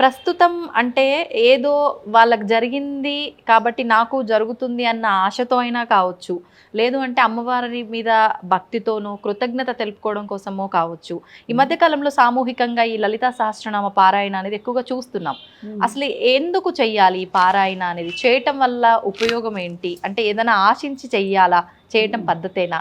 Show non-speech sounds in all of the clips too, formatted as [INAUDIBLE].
ప్రస్తుతం అంటే ఏదో వాళ్ళకి జరిగింది కాబట్టి నాకు జరుగుతుంది అన్న ఆశతో అయినా కావచ్చు. లేదు అంటే అమ్మవారి మీద భక్తితోనో కృతజ్ఞత తెలుపుకోవడం కోసమో కావచ్చు. ఈ మధ్య కాలంలో సామూహికంగా ఈ లలితా సహస్రనామ పారాయణ అనేది ఎక్కువగా చూస్తున్నాం. అసలు ఎందుకు చెయ్యాలి ఈ పారాయణ అనేది? చేయటం వల్ల ఉపయోగం ఏంటి? అంటే ఏదైనా ఆశించి చెయ్యాలా? చేయటం పద్ధతేనా?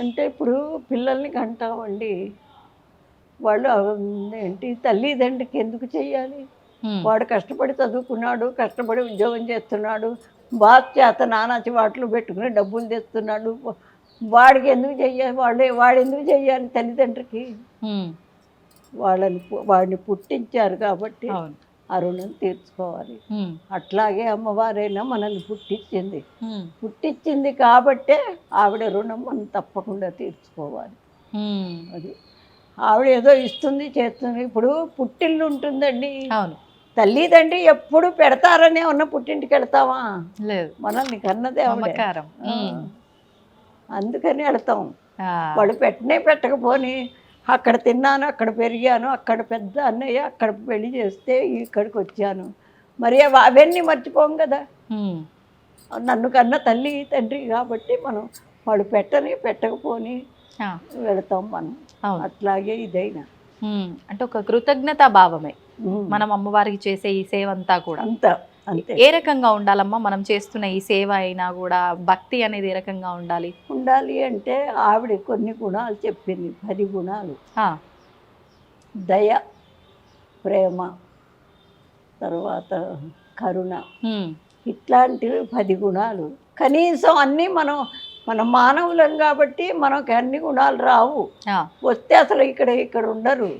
అంటే ఇప్పుడు పిల్లల్ని కంటామండి. వాళ్ళు ఏంటి తల్లిదండ్రికి ఎందుకు చెయ్యాలి హ్మ్. వాడు కష్టపడి చదువుకున్నాడు కష్టపడి ఉద్యోగం చేస్తున్నాడు బాస్ చేత నానాచి వాటిలో పెట్టుకుని డబ్బులు తెస్తున్నాడు వాడికి ఎందుకు చెయ్యాలి వాడే వాడు ఎందుకు చెయ్యాలి తల్లిదండ్రికి. వాళ్ళని వాడిని పుట్టించారు కాబట్టి ఆ రుణం తీర్చుకోవాలి. అట్లాగే అమ్మవారైనా మనల్ని పుట్టించింది. పుట్టించింది కాబట్టే ఆవిడ రుణం మనం తప్పకుండా తీర్చుకోవాలి. అది ఆవిడ ఏదో ఇస్తుంది చేస్తుంది ఇప్పుడు పుట్టిల్లు ఉంటుందండి అవును తల్లిదండ్రి ఎప్పుడు పెడతారనే ఉన్న పుట్టింటికి వెళ్తామా లేదు మనల్ని కన్నదే ఆవిడే. మమకారం ఆ. హ్మ్. అందుకని వెళ్తాం. వాళ్ళు పెట్టనే పెట్టకపోని అక్కడ తిన్నాను అక్కడ పెరిగాను అక్కడ పెద్ద అన్నయ్య అక్కడ పెళ్ళి చేస్తే ఇక్కడికి వచ్చాను మరి అవ- అవన్నీ మర్చిపోం కదా. నన్ను కన్న తల్లి తండ్రి కాబట్టి మనం వాళ్ళు పెట్టని పెట్టకపోని. వెళతాం మనం. అట్లాగే ఇదైనా. అంటే ఒక కృతజ్ఞతా భావమే. మనం అమ్మవారికి చేసే ఈ సేవ అంతా కూడా. ఏ రకంగా ఉండాలమ్మా? మనం చేస్తున్న ఈ సేవ అయినా కూడా భక్తి అనేది ఏ రకంగా ఉండాలి? ఉండాలి అంటే ఆవిడ కొన్ని గుణాలు చెప్పింది. పది గుణాలు. దయ ప్రేమ తర్వాత కరుణ. ఇట్లాంటివి పది గుణాలు. కనీసం అన్నీ మనం మన మానవులం కాబట్టి మనకు అన్ని గుణాలు రావు. వస్తే అసలు ఇక్కడ ఇక్కడ ఉండరు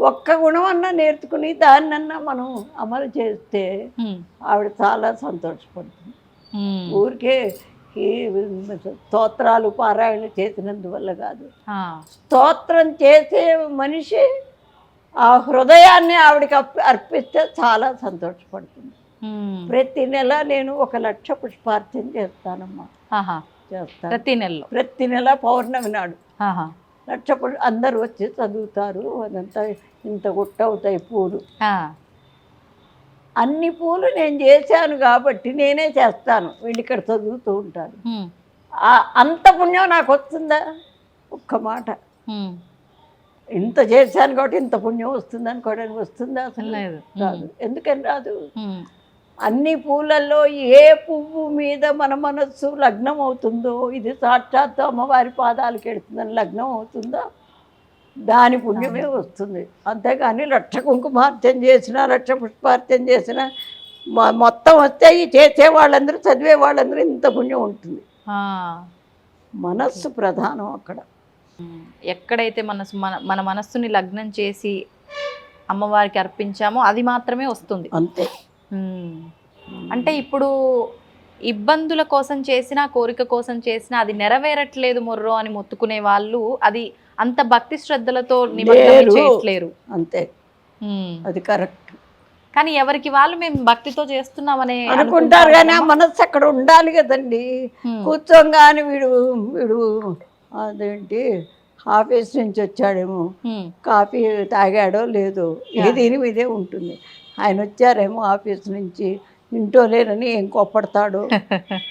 ఒక్క గుణం అన్నా నేర్చుకుని దాన్నన్నా మనం అమలు చేస్తే. ఆవిడ చాలా సంతోషపడుతుంది. ఊరికే ఈ స్తోత్రాలు పారాయణ చేసినందువల్ల కాదు. స్తోత్రం చేసే మనిషి ఆ హృదయాన్ని ఆవిడకి అర్ప- అర్పిస్తే చాలా సంతోషపడుతుంది. ప్రతి నెల నేను ఒక లక్ష పుష్పార్చన చేస్తానమ్మా. చేస్తాను. ప్రతి నెలలో? ప్రతి నెల పౌర్ణమి నాడు. లక్ష అందరూ వచ్చి చదువుతారు అదంతా ఇంత గుట్ట అవుతాయి పూలు. అన్ని పూలు నేను చేశాను కాబట్టి నేనే చేస్తాను. వీళ్ళు ఇక్కడ చదువుతూ. ఆ- అంత పుణ్యం నాకు వస్తుందా? ఒక్క మాట. ఇంత చేశాను కాబట్టి ఇంత పుణ్యం వస్తుంది అనుకోవడానికి వస్తుందా అసలు? లేదు. రాదు. ఎందుకని రాదు. అన్ని పూలల్లో ఏ పువ్వు మీద మన మనస్సు లగ్నం అవుతుందో ఇది సాక్షాత్ అమ్మవారి పాదాలకు ఎడుతుందని లగ్నం అవుతుందో దాని పుణ్యమే వస్తుంది అంతేగాని లక్ష కుంకుమార్చన చేసిన లక్ష పుష్పార్చన చేసిన మొత్తం వస్తే ఈ చేసే వాళ్ళందరూ చదివే వాళ్ళందరూ ఇంత పుణ్యం ఉంటుంది. మనస్సు ప్రధానం అక్కడ. ఎక్కడైతే మనసు మన మన మనస్సుని లగ్నం చేసి అమ్మవారికి అర్పించామో అది మాత్రమే వస్తుంది అంతే. అంటే ఇప్పుడు ఇబ్బందుల కోసం చేసిన కోరిక కోసం చేసిన అది నెరవేరట్లేదు మొర్రో అని మొత్తుకునే వాళ్ళు అది అంత భక్తి శ్రద్ధలతో నిమగ్నమై లేరు. చేయట్లేరు. అంతే. అది కరెక్ట్. కానీ ఎవరికి వాళ్ళు మేము భక్తితో చేస్తున్నామనే అనుకుంటారు కానీ ఆ మనస్సు అక్కడ ఉండాలి కదండి. కూర్చోగానే వీడు వీడు అదేంటి ఆఫీస్ నుంచి వచ్చాడేమో. కాఫీ తాగాడో లేదో దీని మీదే ఉంటుంది. ఆయన వచ్చారేమో ఆఫీస్ నుంచి. ఇంటో లేనని ఏం కొప్పడతాడో? [LAUGHS]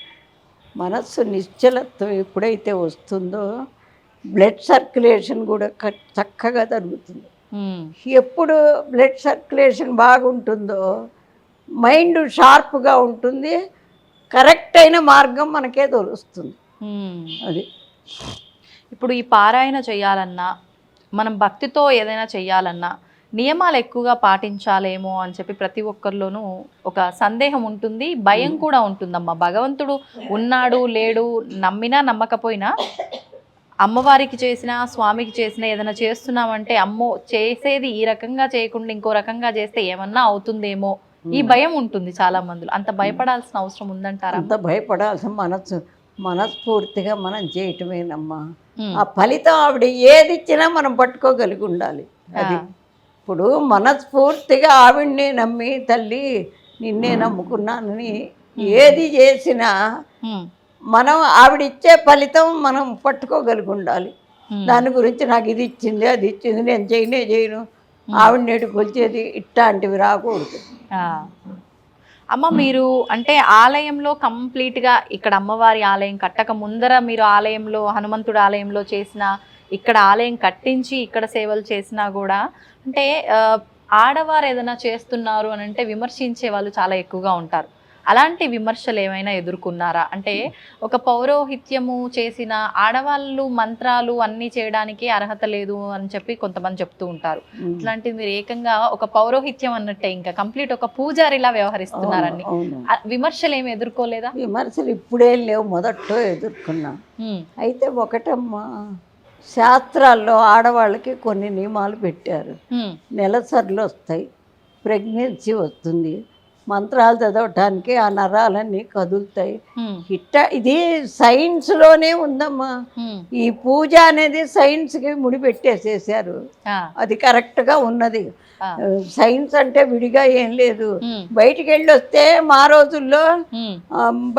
మనస్సు నిశ్చలత్వం ఎప్పుడైతే వస్తుందో బ్లడ్ సర్క్యులేషన్ కూడా చక్కగా జరుగుతుంది. ఎప్పుడు బ్లడ్ సర్క్యులేషన్ బాగుంటుందో మైండ్ షార్ప్గా ఉంటుంది కరెక్ట్ అయిన మార్గం మనకే తెలుస్తుంది హ్మ్. అది. ఇప్పుడు ఈ పారాయణ చేయాలన్నా మనం భక్తితో ఏదైనా చేయాలన్నా నియమాలు ఎక్కువగా పాటించాలేమో అని చెప్పి ప్రతి ఒక్కరిలోనూ ఒక సందేహం ఉంటుంది భయం కూడా ఉంటుందమ్మా. భగవంతుడు ఉన్నాడు లేడు నమ్మినా నమ్మకపోయినా అమ్మవారికి చేసిన స్వామికి చేసిన ఏదైనా చేస్తున్నామంటే అమ్మో చేసేది ఈ రకంగా చేయకుండా ఇంకో రకంగా చేస్తే ఏమన్నా అవుతుందేమో. ఈ భయం ఉంటుంది చాలా మందిలో. అంత భయపడాల్సిన అవసరం ఉందంటారా? అంత భయపడాల్సిన మనస్సు మనస్ఫూర్తిగా మనం చేయటమేనమ్మా. ఆ ఫలితం ఆవిడ ఏది ఇచ్చినా మనం పట్టుకోగలిగి ఉండాలి. అది. ఇప్పుడు మనస్ఫూర్తిగా ఆవిడ్ని నమ్మి తల్లి నిన్నే నమ్ముకున్నానని ఏది చేసినా. మనం ఆవిడిచ్చే ఫలితం మనం పట్టుకోగలిగి ఉండాలి. దాని గురించి నాకు ఇది ఇచ్చింది అది ఇచ్చింది నేను చేయనే చేయను ఆవిడ నేటి కొలిచేది ఇట్లాంటివి రాకూడదు. అమ్మ మీరు అంటే ఆలయంలో కంప్లీట్గా ఇక్కడ అమ్మవారి ఆలయం కట్టక ముందర మీరు ఆలయంలో హనుమంతుడి ఆలయంలో చేసిన ఇక్కడ ఆలయం కట్టించి ఇక్కడ సేవలు చేసినా కూడా అంటే ఆడవారు ఏదైనా చేస్తున్నారు అని అంటే విమర్శించే వాళ్ళు చాలా ఎక్కువగా ఉంటారు. అలాంటి విమర్శలు ఏమైనా ఎదుర్కొన్నారా? అంటే ఒక పౌరోహిత్యము చేసిన ఆడవాళ్ళు మంత్రాలు అన్నీ చేయడానికి అర్హత లేదు అని చెప్పి కొంతమంది చెప్తూ ఉంటారు. ఇట్లాంటిది మీరు ఏకంగా ఒక పౌరోహిత్యం అన్నట్టే ఇంకా కంప్లీట్ ఒక పూజారిలా వ్యవహరిస్తున్నారని విమర్శలు ఏమి ఎదుర్కోలేదా? విమర్శలు ఇప్పుడే లేవు మొదట్లో ఎదుర్కొన్నాం. అయితే ఒకటమ్మా శాస్త్రాల్లో ఆడవాళ్ళకి కొన్ని నియమాలు పెట్టారు. నెలసర్లు వస్తాయి. ప్రెగ్నెన్సీ వస్తుంది. మంత్రాలు చదవటానికి ఆ నరాలన్నీ కదులుతాయి. ఇట్ట ఇది సైన్స్లోనే ఉందమ్మా. ఈ పూజ అనేది సైన్స్కి ముడిపెట్టేసేసారు. అది కరెక్ట్గా ఉన్నది. సైన్స్ అంటే విడిగా ఏం లేదు. బయటికి వెళ్ళి వస్తే మా రోజుల్లో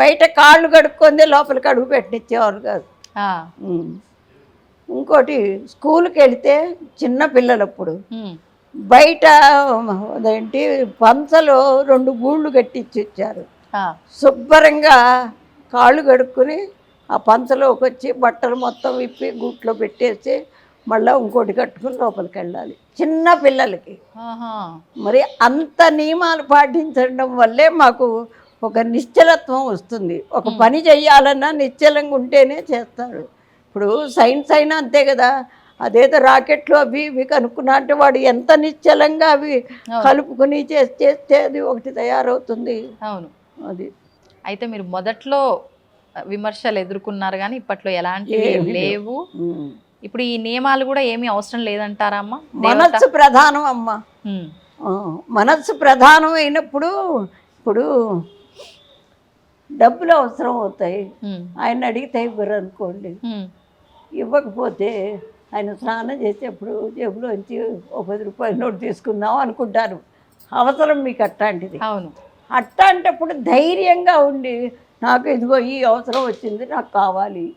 బయట కాళ్ళు కడుక్కొని లోపలికి అడుగు పెట్టించేవారు కాదు. ఇంకోటి స్కూల్కి వెళ్తే చిన్న పిల్లలప్పుడు. బయట అదేంటి పంచలో రెండు గూళ్ళు కట్టించి ఇచ్చారు ఆ, శుభ్రంగా కాళ్ళు కడుక్కుని ఆ పంచలోకి వచ్చి బట్టలు మొత్తం విప్పి గూట్లో పెట్టేసి మళ్ళీ ఇంకోటి కట్టుకుని లోపలికి వెళ్ళాలి చిన్న పిల్లలకి. మరి అంత నియమాలు పాటించడం వల్లే మాకు ఒక నిశ్చలత్వం వస్తుంది. ఒక పని చెయ్యాలన్నా నిశ్చలంగా ఉంటేనే చేస్తాడు ఇప్పుడు సైన్స్ అయినా అంతే కదా. అదేదో రాకెట్లు అవి ఇవి కనుక్కున్నా అంటే వాడు ఎంత నిశ్చలంగా అవి కలుపుకుని చేసి చేస్తే అది ఒకటి తయారవుతుంది. అవును. అది. అయితే మీరు మొదట్లో విమర్శలు ఎదుర్కొన్నారు కానీ ఇప్పట్లో ఎలాంటివి లేవు. ఇప్పుడు ఈ నియమాలు కూడా ఏమీ అవసరం లేదంటారా అమ్మా? మనస్సు ప్రధానం అమ్మ. మనస్సు ప్రధానం అయినప్పుడు ఇప్పుడు డబ్బులు అవసరం అవుతాయి. ఆయన అడిగితే ఇవ్వరు అనుకోండి. ఇవ్వకపోతే ఆయన స్నానం చేసేప్పుడు జేబులోంచి ఒక పది రూపాయల నోటు తీసుకుందాం అనుకుంటారు. అవసరం మీకు అట్లాంటిది. అవును. అట్లాంటప్పుడు ధైర్యంగా ఉండి నాకు ఇదిగో ఈ అవసరం వచ్చింది నాకు కావాలి.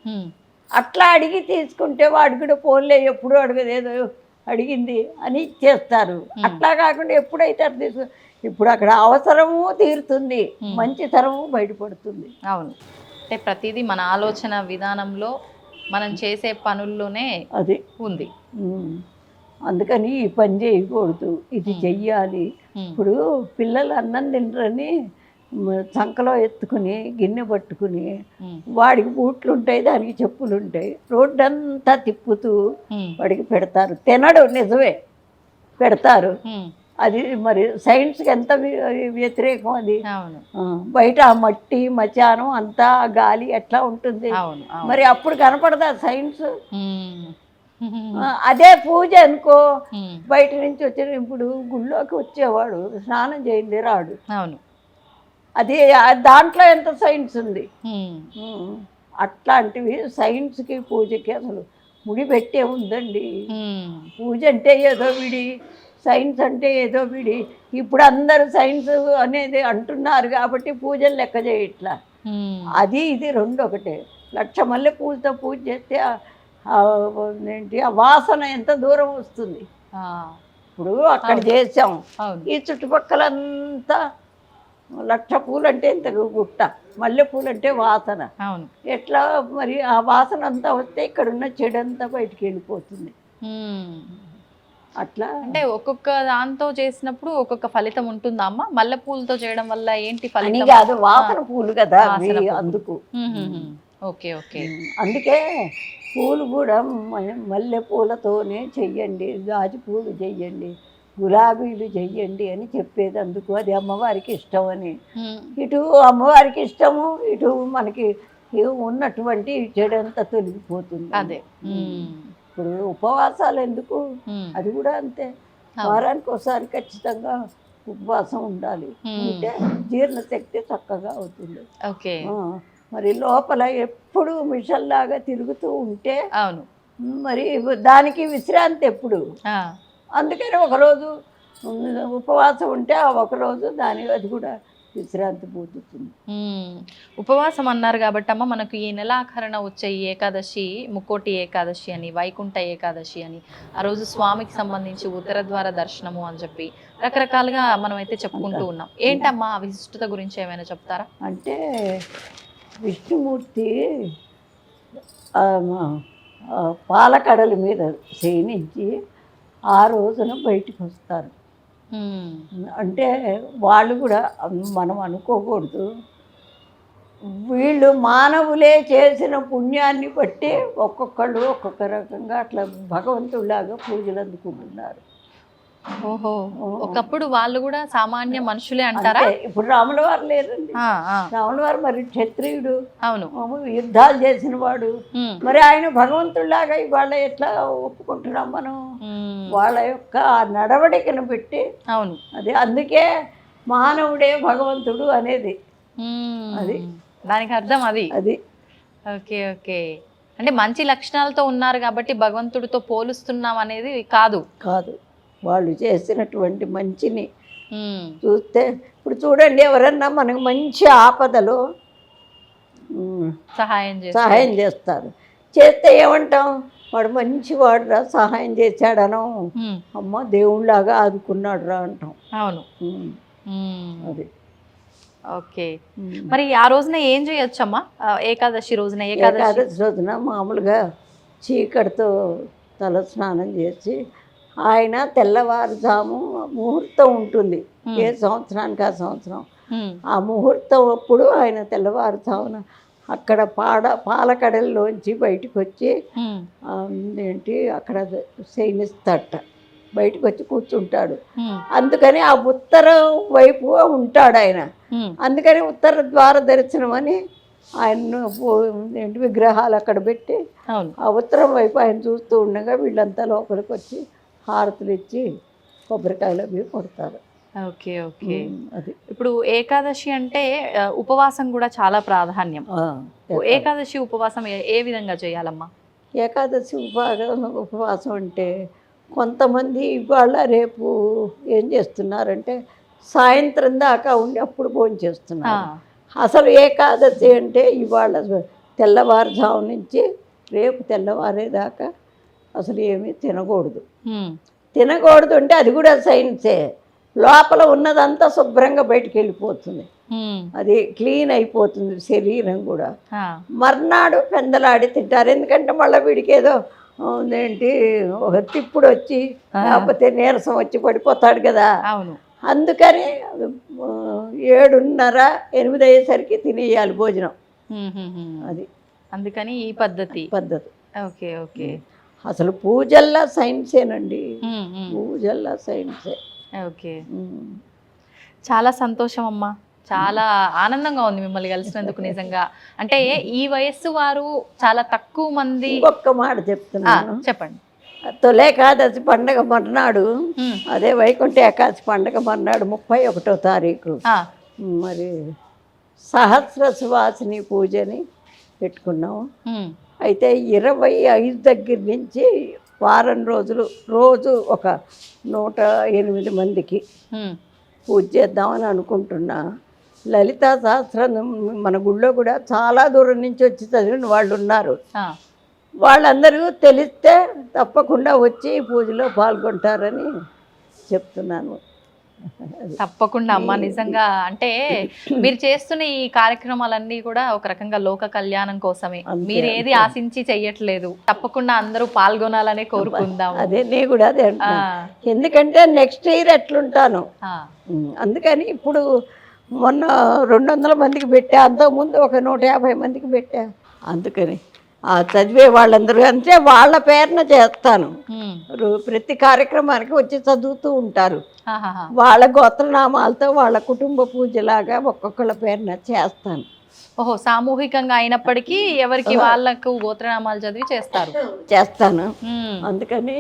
అట్లా అడిగి తీసుకుంటే వాడు కూడా ఫోన్లే ఎప్పుడు అడగదు ఏదో అడిగింది అని చేస్తారు. అట్లా కాకుండా ఎప్పుడైతే అట్లా తీసు ఇప్పుడు అక్కడ అవసరము తీరుతుంది మంచితనము బయటపడుతుంది. అవును. అంటే ప్రతిదీ మన ఆలోచన విధానంలో మనం చేసే పనుల్లోనే అది. ఉంది. అందుకని ఈ పని చేయకూడదు. ఇది చెయ్యాలి. ఇప్పుడు పిల్లలు అన్నం తినరని చంకలో ఎత్తుకుని గిన్నె పట్టుకుని వాడికి బూట్లు ఉంటాయి దానికి చెప్పులు ఉంటాయి రోడ్డంతా తిప్పుతూ ఉమ్, వాడికి పెడతారు. తినడు నిజమే. పెడతారు. అది మరి సైన్స్కి ఎంత వ్యతిరేకం అది? బయట ఆ మట్టి మచానం అంతా గాలి ఎట్లా ఉంటుంది? మరి అప్పుడు కనపడదా సైన్స్? అదే పూజ అనుకో. బయట నుంచి వచ్చిన ఇప్పుడు గుళ్ళోకి వచ్చేవాడు స్నానం చేయండి రాడు. అవును. అది దాంట్లో ఎంత సైన్స్ ఉంది? అట్లాంటివి సైన్స్కి పూజకి అసలు ముడి పెట్టే ఉందండి పూజ అంటే ఏదో విడి సైన్స్ అంటే ఏదో విడి ఇప్పుడు అందరూ సైన్స్ అనేది అంటున్నారు కాబట్టి పూజలు లెక్క చేయట్లా అది ఇది రెండు ఒకటే. లక్ష మల్లె పూలతో పూజ చేస్తే ఏంటి ఆ వాసన ఎంత దూరం వస్తుంది. ఇప్పుడు అక్కడ చేసాం. ఈ చుట్టుపక్కలంతా లక్ష పూలు అంటే ఇంత గుట్ట మల్లె పూలు అంటే వాసన ఎట్లా మరి ఆ వాసన అంతా వస్తే ఇక్కడ ఉన్న చెడు అంతా బయటికి వెళ్ళిపోతుంది. అట్లా. అంటే ఒక్కొక్క దాంతో చేసినప్పుడు ఒక్కొక్క ఫలితం ఉంటుందా అమ్మ మల్లెపూలతో చేయడం వల్ల ఏంటి ఫలితం? కాదు వాసన పూలు కదా. అందుకు. Okay okay. అందుకే పూలు కూడా మల్లె పూలతోనే చెయ్యండి గాజు పూలు చెయ్యండి గులాబీలు చెయ్యండి అని చెప్పేది అందుకు. అది అమ్మవారికి ఇష్టం అని. ఇటు అమ్మవారికి ఇష్టము ఇటు మనకి ఉన్నటువంటి చెడంతా తొలగిపోతుంది. అదే. ఇప్పుడు ఉపవాసాలు ఎందుకు? అది కూడా అంతే. వారానికి ఒకసారి ఖచ్చితంగా ఉపవాసం ఉండాలి. ఉంటే జీర్ణశక్తి చక్కగా అవుతుంది. ఓకే. మరి లోపల ఎప్పుడు మిషన్లాగా తిరుగుతూ ఉంటే అవును. మరి దానికి విశ్రాంతి ఎప్పుడు? అందుకని ఒకరోజు ఉపవాసం ఉంటే ఆ ఒకరోజు దాని అది కూడా విశ్రాంతి పొందుతుంది. ఉపవాసం అన్నారు కాబట్టి అమ్మ మనకు ఈ నెలాఖరణ వచ్చే ఈ ఏకాదశి ముక్కోటి ఏకాదశి అని వైకుంఠ ఏకాదశి అని ఆ రోజు స్వామికి సంబంధించి ఉత్తర ద్వార దర్శనము అని చెప్పి రకరకాలుగా మనం అయితే చెప్పుకుంటూ ఉన్నాం ఏంటమ్మా ఆ విశిష్టత గురించి ఏమైనా చెప్తారా అంటే విష్ణుమూర్తి పాలకడల మీద శయనించి ఆ రోజున బయటికి వస్తారు. అంటే వాళ్ళు కూడా మనం అనుకోకూడదు. వీళ్ళు మానవులే చేసిన పుణ్యాన్ని బట్టి ఒక్కొక్కళ్ళు ఒక్కొక్క రకంగా అట్లా భగవంతుడిలాగా పూజలు అందుకుంటున్నారు. ఓహో ఒకప్పుడు వాళ్ళు కూడా సామాన్య మనుషులే అంటారా. ఇప్పుడు రాముల వారు లేరండి. రాముల వారు మరి క్షత్రియుడు. అవును. యుద్ధాలు చేసిన వాడు. మరి ఆయన భగవంతుడిలాగా ఇవాళ ఎట్లా ఒప్పుకుంటున్నాం మనం. వాళ్ళ యొక్క నడవడికను పెట్టి అవును. అది అందుకే మానవుడే భగవంతుడు అనేది. అది. దానికి అర్థం అది. అది. Okay okay. అంటే మంచి లక్షణాలతో ఉన్నారు కాబట్టి భగవంతుడితో పోలుస్తున్నాం అనేది కాదు. కాదు. వాళ్ళు చేసినటువంటి మంచిని. చూస్తే ఇప్పుడు చూడండి ఎవరన్నా మనకు మంచి ఆపదలో సహాయం సహాయం చేస్తారు. చేస్తే ఏమంటాం? వాడు మంచి వాడురా సహాయం చేశాడనో మ్మ్. అమ్మ దేవుళ్ళలాగా ఆదుకున్నాడు రా అంటాం. అవును. అది. ఓకే. మరి ఆ రోజున ఏం చేయొచ్చమ్మా? ఏకాదశి రోజున ఏకాదశి రోజున మామూలుగా చీకటితో తల స్నానం చేసి ఆయన తెల్లవారుజాము ముహూర్తం ఉంటుంది. ఏ సంవత్సరానికి ఆ సంవత్సరం. ఆ ముహూర్తం అప్పుడు ఆయన తెల్లవారుజామున అక్కడ పాడ పాలకడల్లోంచి బయటకు వచ్చి ఏంటి అక్కడ శయనిస్తట బయటకు వచ్చి కూర్చుంటాడు. అందుకని ఆ ఉత్తరం వైపు ఉంటాడు ఆయన. అందుకని ఉత్తర ద్వార దర్శనం అని ఆయన ఏంటి విగ్రహాలు అక్కడ పెట్టి ఆ ఉత్తరం వైపు ఆయన చూస్తూ ఉండగా వీళ్ళంతా లోపలికి వచ్చి హారతులు ఇచ్చి కొబ్బరికాయలు అవి కొడతారు. Okay okay. అది. ఇప్పుడు ఏకాదశి అంటే ఉపవాసం కూడా చాలా ప్రాధాన్యం. ఏకాదశి. ఉపవాసం ఏ- విధంగా చేయాలమ్మా? ఏకాదశి ఉపవాసం ఉపవాసం అంటే కొంతమంది ఇవాళ రేపు ఏం చేస్తున్నారంటే సాయంత్రం దాకా ఉండి అప్పుడు భోజనం చేస్తున్నారు. అసలు ఏకాదశి అంటే ఇవాళ తెల్లవారుజాము నుంచి రేపు తెల్లవారేదాకా అసలు ఏమీ తినకూడదు. తినకూడదు అంటే అది కూడా సైన్సే. లోపల ఉన్నదంతా శుభ్రంగా బయటికి వెళ్ళిపోతుంది. అది క్లీన్ అయిపోతుంది శరీరం కూడా. మర్నాడు పెందలాడి తింటారు. ఎందుకంటే మళ్ళీ వీడికి ఏదో ఏంటి ఒక తిప్పుడు వచ్చి లేకపోతే నీరసం వచ్చి పడిపోతాడు కదా. అందుకని ఏడున్నర ఎనిమిది అయ్యేసరికి తినేయాలి భోజనం. అది. అందుకని ఈ పద్ధతి. పద్ధతి. Okay okay. అసలు పూజల్లా సైన్సేనండి. పూజల్లా సైన్సే. ఓకే. చాలా సంతోషం అమ్మా చాలా ఆనందంగా ఉంది మిమ్మల్ని కలిసినందుకు నిజంగా. అంటే ఈ వయస్సు వారు చాలా తక్కువ మంది ఇంకొక మాట చెప్తున్నాను. చెప్పండి. తొలేకాదశి పండగ మర్నాడు. అదే వైకుంఠ ఏకాదశి పండగ మర్నాడు ముప్పై ఒకటో తారీఖు. మరి సహస్ర సువాసిని పూజని పెట్టుకున్నాం మ్మ్. అయితే ఇరవై ఐదు దగ్గర నుంచి వారం రోజులు రోజు ఒక నూట ఎనిమిది మందికి. పూజ చేద్దామని అనుకుంటున్నా. లలితా సహస్రం మన గుళ్ళో కూడా చాలా దూరం నుంచి వచ్చి చదివిన వాళ్ళు ఉన్నారు. వాళ్ళందరూ తెలిస్తే తప్పకుండా వచ్చి పూజలో పాల్గొంటారని చెప్తున్నాను. తప్పకుండా అమ్మా. నిజంగా అంటే మీరు చేస్తున్న ఈ కార్యక్రమాలన్నీ కూడా ఒక రకంగా లోక కళ్యాణం కోసమే. మీరు ఏది ఆశించి చెయ్యట్లేదు. తప్పకుండా అందరూ పాల్గొనాలనే కోరుకుందాం అదే నేను కూడా అదే ఎందుకంటే నెక్స్ట్ ఇయర్ ఎట్లుంటాను. అందుకని ఇప్పుడు మొన్న రెండు వందల మందికి పెట్టా అంతకుముందు ఒక నూట యాభై మందికి పెట్టా. అందుకని చదివే వాళ్ళందరూ అంటే వాళ్ళ పేరున చేస్తాను. ప్రతి కార్యక్రమానికి వచ్చి చదువుతూ ఉంటారు. వాళ్ళ గోత్రనామాలతో వాళ్ళ కుటుంబ పూజలాగా ఒక్కొక్కళ్ళ పేరున చేస్తాను. ఓహో సామూహికంగా అయినప్పటికీ ఎవరికి వాళ్ళకు గోత్రనామాలు చదివి చేస్తారు. చేస్తాను. అందుకని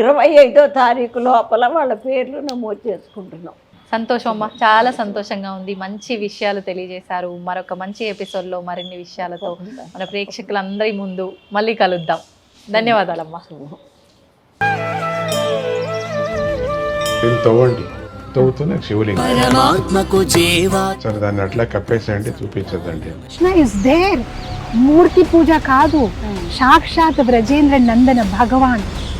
ఇరవై ఐదో తారీఖు లోపల వాళ్ళ పేర్లు నమోదు చేసుకుంటున్నాం. సంతోషం అమ్మా చాలా సంతోషంగా ఉంది. మంచి విషయాలు తెలియజేశారు. మరొక మంచి ఎపిసోడ్లో మరిన్ని విషయాలతో మన ప్రేక్షకులందరి ముందు మళ్ళీ కలుద్దాం. ధన్యవాదాలమ్మా. తవ్వండి. శివలింగం. సరే దాన్ని అట్లా కప్పేసేయండి చూపించదండి మూర్తి పూజ కాదు. సాక్షాత్ బ్రజేంద్ర నందన భగవాన్.